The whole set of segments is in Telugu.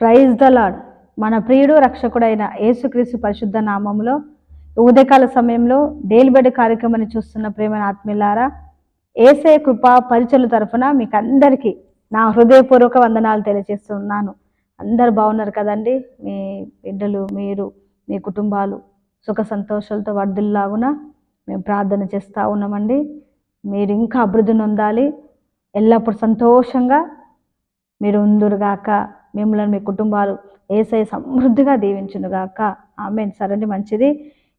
ప్రైజ్ ద లాడ్ మన ప్రియుడు రక్షకుడైన యేసుక్రీస్తు పరిశుద్ధ నామంలో ఉదయకాల సమయంలో డైలీ కార్యక్రమాన్ని చూస్తున్న ప్రేమైన ఆత్మీయులారా ఏసే కృపా పరిచయల తరఫున మీకు అందరికీ నా హృదయపూర్వక వందనాలు తెలియజేస్తున్నాను. అందరు బాగున్నారు కదండి? మీ బిడ్డలు మీరు మీ కుటుంబాలు సుఖ సంతోషాలతో వర్ధుల్లాగున మేము ప్రార్థన చేస్తూ ఉన్నామండి. మీరు ఇంకా అభివృద్ధి నొందాలి. ఎల్లప్పుడు సంతోషంగా మీరు ఉందురుగాక. మిమ్మల్ని మీ కుటుంబాలు ఏసై సమృద్ధిగా దీవించునుగాక. ఆమె సరండి మంచిది.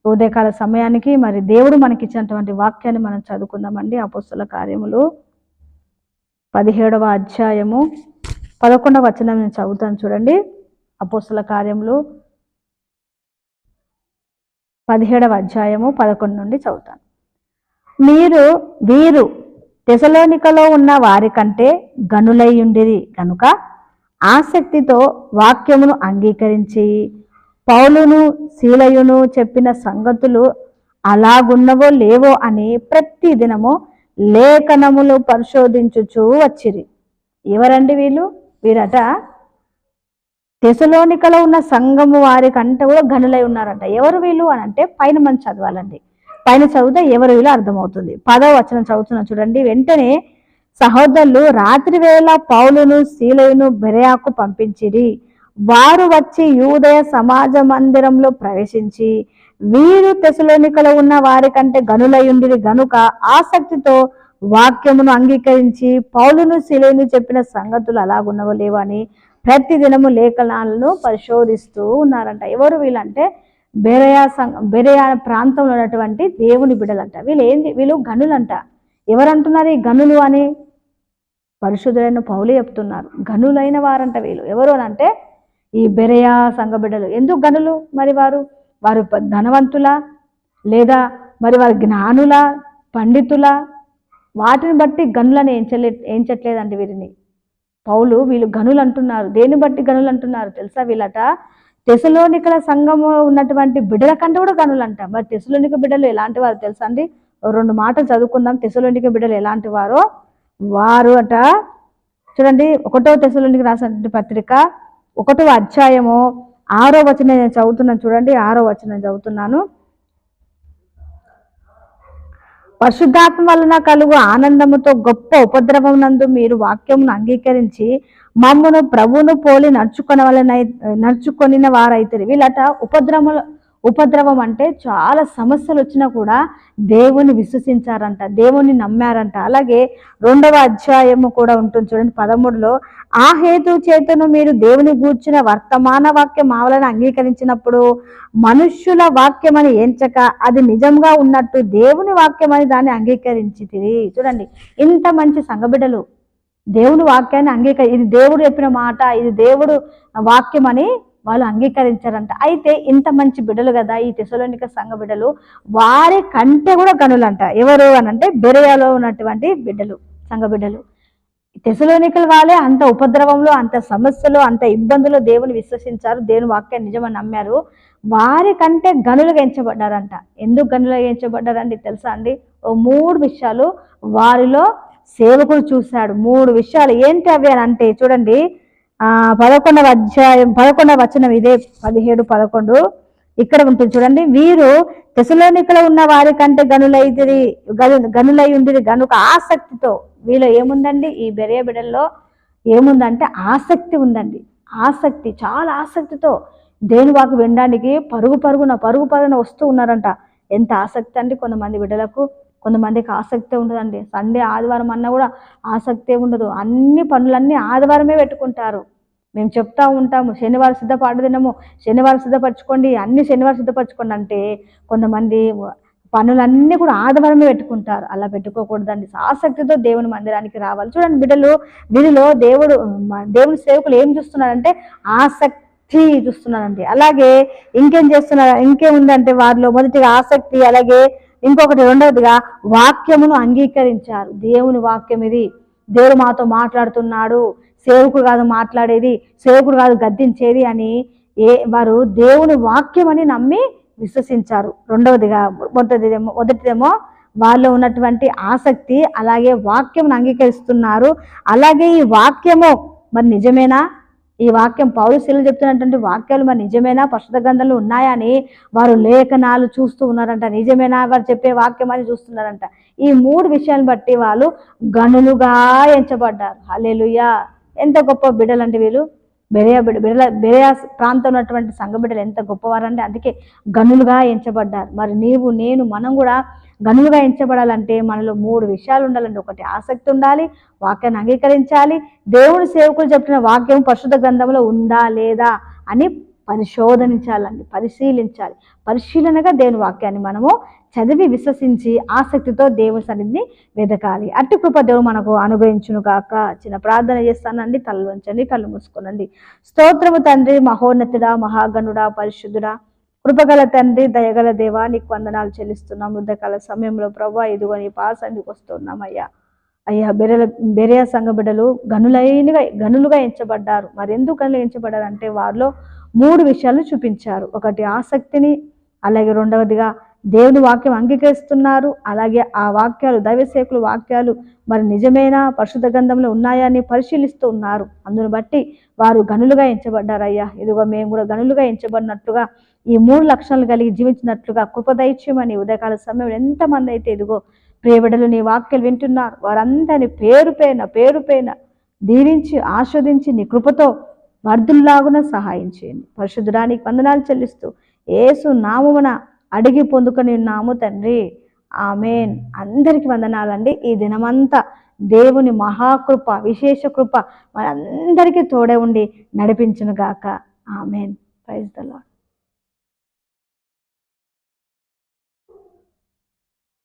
ఉదయకాల సమయానికి మరి దేవుడు మనకి ఇచ్చినటువంటి వాక్యాన్ని మనం చదువుకుందామండి. అపోస్తుల కార్యములు పదిహేడవ అధ్యాయము పదకొండవ వచనం నేను చదువుతాను చూడండి. అపోస్తుల కార్యములు పదిహేడవ అధ్యాయము పదకొండు నుండి చదువుతాను. మీరు వీరు తెసలోనికలో ఉన్న వారి కంటే గనులయ్యుండిరి కనుక ఆసక్తితో వాక్యమును అంగీకరించి పౌలును శీలయును చెప్పిన సంగతులు అలాగున్నవో లేవో అని ప్రతి దినము లేఖనములు పరిశోధించుచూ వచ్చిరి. ఎవరండి వీళ్ళు? వీరట తెసలోనికలో ఉన్న సంఘము వారి కంటే కూడా గనులై ఉన్నారంట. ఎవరు వీళ్ళు అని అంటే పైన మనం చదవాలండి. పైన చదివితే ఎవరు వీళ్ళు అర్థమవుతుంది. పదవ వచనం చదువుతున్నా చూడండి. వెంటనే సహోదరులు రాత్రి వేళ పౌలును శీలయును బెరయాకు పంపించిరి. వారు వచ్చి యూదయ సమాజ మందిరంలో ప్రవేశించి వీరు తెసలోనికలో ఉన్న వారి కంటే గనులయుండిరి గనుక ఆసక్తితో వాక్యమును అంగీకరించి పౌలును శిలేను చెప్పిన సంగతులు అలాగున్నవో లేవని ప్రతి దినము లేఖనాలను పరిశోధిస్తూ ఉన్నారంట. ఎవరు వీళ్ళంటే? బెరయా సం బెరయా ప్రాంతంలో ఉన్నటువంటి దేవుని బిడలంట వీళ్ళు ఏంది? వీళ్ళు గనులంట ఎవరంటున్నారు ఈ గనులు అని? పరిశుద్ధులైన పౌలు చెప్తున్నారు. గనులైన వారంట వీళ్ళు. ఎవరు అని అంటే ఈ బెరయా సంఘ బిడ్డలు. ఎందుకు గనులు మరి వారు? వారు ధనవంతుల? లేదా మరి వారు జ్ఞానుల? పండితుల? వాటిని బట్టి గనులని ఏంచలే ఏంచట్లేదండి వీరిని. పౌలు వీళ్ళు గనులు అంటున్నారు. దేని బట్టి గనులు అంటున్నారు తెలుసా వీళ్ళట? తెసలోనికల సంఘము ఉన్నటువంటి బిడ్డల కంటే కూడా గనులు అంట మరి తెసలోనిక బిడ్డలు ఎలాంటి వారు తెలుసా అండి? రెండు మాటలు చదువుకుందాం. తెసలోనిక బిడ్డలు ఎలాంటి వారో? వారు అట చూడండి ఒకటో తెసలోనికి రాసినటువంటి పత్రిక ఒకటో అధ్యాయము ఆరో వచనం నేను చదువుతున్నాను చూడండి ఆరో వచనం చదువుతున్నాను. పరిశుద్ధాత్మ వలన కలుగు ఆనందముతో గొప్ప ఉపద్రవం నందు మీరు వాక్యమును అంగీకరించి మమ్మను ప్రభువును పోలి నడుచుకున్న వలన నడుచుకొనిన వారైతే వీళ్ళట ఉపద్రవముల ఉపద్రవం అంటే చాలా సమస్యలు వచ్చినా కూడా దేవుని విశ్వసించారంట దేవుని నమ్మారంట. అలాగే రెండవ అధ్యాయము కూడా ఉంటుంది చూడండి పదమూడులో ఆ హేతు చేతను మీరు దేవుని గూర్చిన వర్తమాన వాక్యం ఆవలను అంగీకరించినప్పుడు మనుష్యుల వాక్యమని ఎంచక అది నిజంగా ఉన్నట్టు దేవుని వాక్యమని దాన్ని అంగీకరించి చూడండి ఇంత మంచి సంఘబిడ్డలు. దేవుని వాక్యాన్ని అంగీకరి ఇది దేవుడు చెప్పిన మాట ఇది దేవుడు వాక్యం అని వాళ్ళు అంగీకరించారంట. అయితే ఇంత మంచి బిడ్డలు కదా ఈ తెసలోనిక సంఘ బిడ్డలు వారి కంటే కూడా గనులంట. ఎవరు అని అంటే బెరయాలో ఉన్నటువంటి బిడ్డలు సంఘ బిడ్డలు. తెసలోనికల వాళ్ళే అంత ఉపద్రవంలో అంత సమస్యలు అంత ఇబ్బందులు దేవుని విశ్వసించారు దేవుని వాక్యాన్ని నిజమని నమ్మారు. వారి కంటే గనులుగా ఎంచబడ్డారంట. ఎందుకు గనులుగా ఎంచబడ్డారండి తెలుసా అండి? ఓ మూడు విషయాలు వారిలో సేవకుడు చూశాడు. మూడు విషయాలు ఏంటి అవి అని అంటే చూడండి. పదకొండవ అధ్యాయం పదకొండవ వచనం ఇదే పదిహేడు పదకొండు. ఇక్కడ ఉంటుంది చూడండి వీరు తెసలోనికలో ఉన్న వారి కంటే గనులైదిరి గను గనులై ఉండిరి. గనుక ఆసక్తితో వీళ్ళు ఏముందండి? ఈ బెరయ బిడల్లో ఏముందంటే ఆసక్తి ఉందండి. ఆసక్తి చాలా ఆసక్తితో దేని వాకు వినడానికి పరుగు పరుగున పరుగు పరుగున వస్తూ ఉన్నారంట. ఎంత ఆసక్తి అండి కొంతమంది బిడ్డలకు. కొంతమందికి ఆసక్తి ఉండదండి సండే ఆదివారం అన్నా కూడా ఆసక్తి ఉండదు. అన్ని పనులన్నీ ఆదివారమే పెట్టుకుంటారు. మేము చెప్తా ఉంటాము శనివారం సిద్ధపాటు దినము శనివారం సిద్ధపరచుకోండి అన్ని శనివారం సిద్ధపరచుకోండి అంటే కొంతమంది పనులన్నీ కూడా ఆదివారమే పెట్టుకుంటారు. అలా పెట్టుకోకూడదండి. ఆసక్తితో దేవుని మందిరానికి రావాలి. చూడండి బిడ్డలు వీరిలో దేవుడు దేవుని సేవకులు ఏం చూస్తున్నారంటే ఆసక్తి చూస్తున్నారండి. అలాగే ఇంకేం చేస్తున్నారు? ఇంకేముందంటే వారిలో మొదటిగా ఆసక్తి అలాగే ఇంకొకటి రెండవదిగా వాక్యమును అంగీకరించారు. దేవుని వాక్యం ఇది. దేవుడు మాతో మాట్లాడుతున్నాడు. సేవకుడు కాదు మాట్లాడేది. సేవకుడు కాదు గద్దించేది అని ఏ వారు దేవుని వాక్యం అని నమ్మి విశ్వసించారు. రెండవదిగా మొదటిదేమో మొదటిదేమో వాళ్ళలో ఉన్నటువంటి ఆసక్తి అలాగే వాక్యం అంగీకరిస్తున్నారు. అలాగే ఈ వాక్యము మరి నిజమేనా? ఈ వాక్యం పౌరుశీలు చెప్తున్నటువంటి వాక్యాలు మరి నిజమేనా? పరిశుద్ధ గ్రంథంలో ఉన్నాయని వారు లేఖనాలు చూస్తూ ఉన్నారంట. నిజమేనా? వారు చెప్పే వాక్యం అని చూస్తున్నారంట. ఈ మూడు విషయాలను బట్టి వాళ్ళు గనులుగా ఎంచబడ్డారు. హల్లెలూయా! ఎంత గొప్ప బిడ్డలంటే వీళ్ళు. బెరయా బిడ్డ బిడల బెరయా ప్రాంతం ఉన్నటువంటి సంఘ బిడ్డలు ఎంత గొప్పవారంటే అందుకే గనులుగా ఎంచబడ్డారు. మరి నీవు నేను మనం కూడా గనులుగా ఎంచబడాలంటే మనలో మూడు విషయాలు ఉండాలండి. ఒకటి ఆసక్తి ఉండాలి వాక్యాన్ని అంగీకరించాలి. దేవుని సేవకులు చెప్పిన వాక్యం పరిశుద్ధ గ్రంథంలో ఉందా లేదా అని పరిశోధనించాలండి పరిశీలించాలి. పరిశీలనగా దేవుని వాక్యాన్ని మనము చదివి విశ్వసించి ఆసక్తితో దేవుని సన్నిధిని వెతకాలి అట్టి కృప దేవుడు మనకు అనుగ్రహించును కాక చిన్న ప్రార్థన చేస్తానండి. కళ్ళు ఉంచండి కళ్ళు మూసుకోనండి. స్తోత్రము తండ్రి మహోన్నతుడా మహాగణుడా పరిశుద్ధుడా. కృపగల తండ్రి దయగల దేవా నీకు వందనాలు చెల్లిస్తున్నాం. యుద్ధకాల సమయంలో ప్రభా ఇదిగో నీ పాసానికి వస్తున్నాం అయ్యా అయ్యా బెరెల బెరియా సంఘ బిడ్డలు గనులైనగా గనులుగా ఎంచబడ్డారు. మరి ఎందుకు గనులు ఎంచబడ్డారు అంటే వారిలో మూడు విషయాలు చూపించారు. ఒకటి ఆసక్తిని అలాగే రెండవదిగా దేవుని వాక్యం అంగీకరిస్తున్నారు. అలాగే ఆ వాక్యాలు దైవసేకుల వాక్యాలు మరి నిజమైన పరిశుద్ధ గ్రంథంలో ఉన్నాయా అని పరిశీలిస్తూ ఉన్నారు. అందును బట్టి వారు గనులుగా ఎంచబడ్డారయ్యా. ఇదిగో మేము కూడా గనులుగా ఎంచబడినట్టుగా ఈ మూడు లక్షణాలు కలిగి జీవించినట్లుగా కృపదైత్యమని ఉదయకాల సమయంలో ఎంతమంది అయితే ఇదిగో ప్రియబిడలు నీ వాక్యాలు వింటున్నారు వారందరినీ పేరు పైన పేరు పైన దీవించి ఆస్వాదించి నీ కృపతో వర్ధుల్లాగున సహాయం చేయండి. పరిశుద్ధురానికి వందనాలు చెల్లిస్తూ ఏసు నామమున అడిగి పొందుకొని ఉన్నాము తండ్రి. ఆమెన్. అందరికి వందనాలండి. ఈ దినమంతా దేవుని మహాకృప విశేష కృప మనందరికీ తోడే ఉండి నడిపించును గాక. ఆమెన్. Praise the lord